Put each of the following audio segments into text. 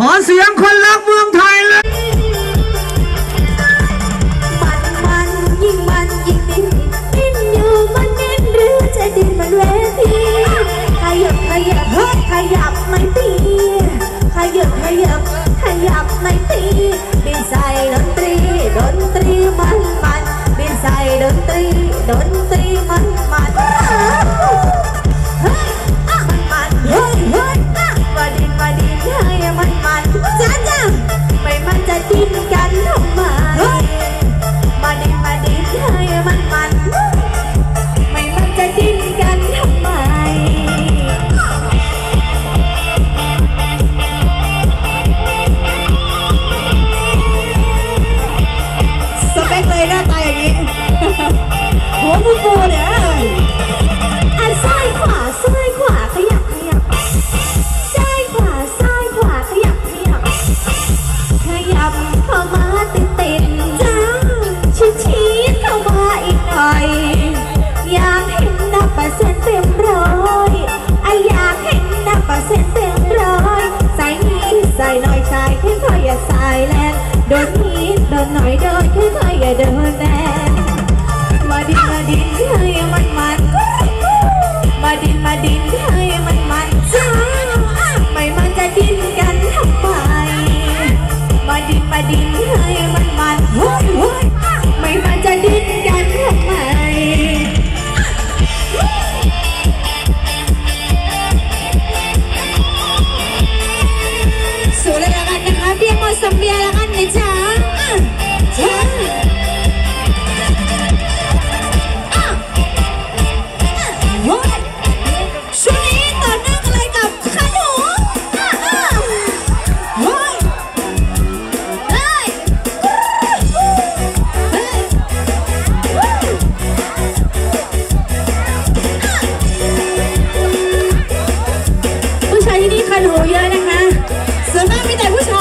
ขอเสียงคนรักเมืองไทยเลยมันมันยิ่งมันยิ่งดินดิ้นอยู่มันดิ้นหรือจะดินมันเวทีขยับขยับเฮ้ยขยับไม่ตีขยับขยับขยับไม่ตีบินใส่ดนตรีดนตรีมันมันบินใส่ดนตรีดนตรีมันมัน 不说了。 ช่วงนี้ต่อเนื่องกันเกับขนมผู้ชายที่นี่คันหูเยอะนะคะส่วนมากมีแต่ผู้ชาย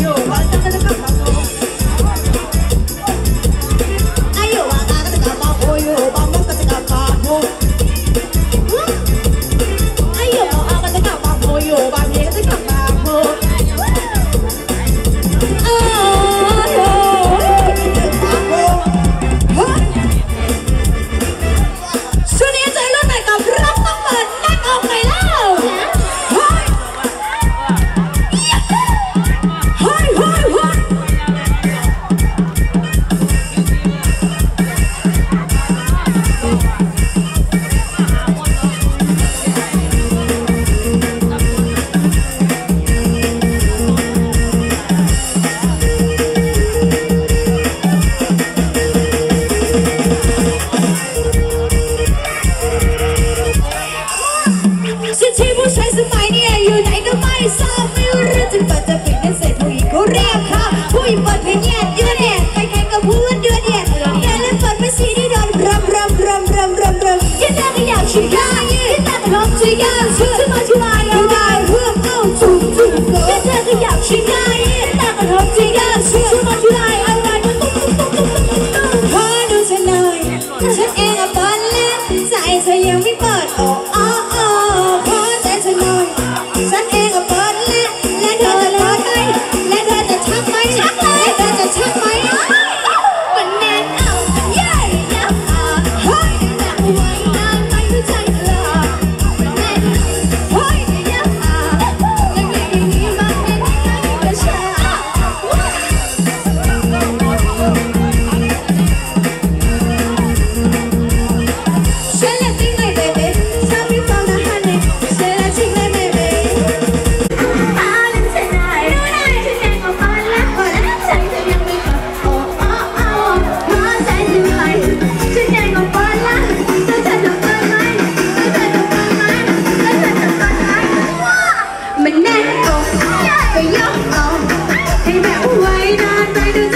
yo. รืไม่ทรบไม่รู้จึงปดจะปิดกันเสร็จผู้หญิงเขเรียกค่ะผู้ปดเพลยดเดือดแดดไปใครก็พูดเดือดแดดแต่เล่นปดไม่ชี้ได้ดนรำรำรำรำรำรำยันได้ก็อยากชี้ได้ยันได้ก็ร้องชี้ได้ชื่อมาช่วยเราได้เพื่อเข้าจุ่มจุ่มยันได้ก็อยากชี้ได้ยันได้ก็ร้องชี้ได้ชื่อมาช่วยเอาได้ตุ๊กตุ๊กตุ๊กตุ๊กตุ๊กตุ๊กขอดูฉันหน่อยฉันเองอะตอนแรกใจเธอยังไม่ปด right on, right.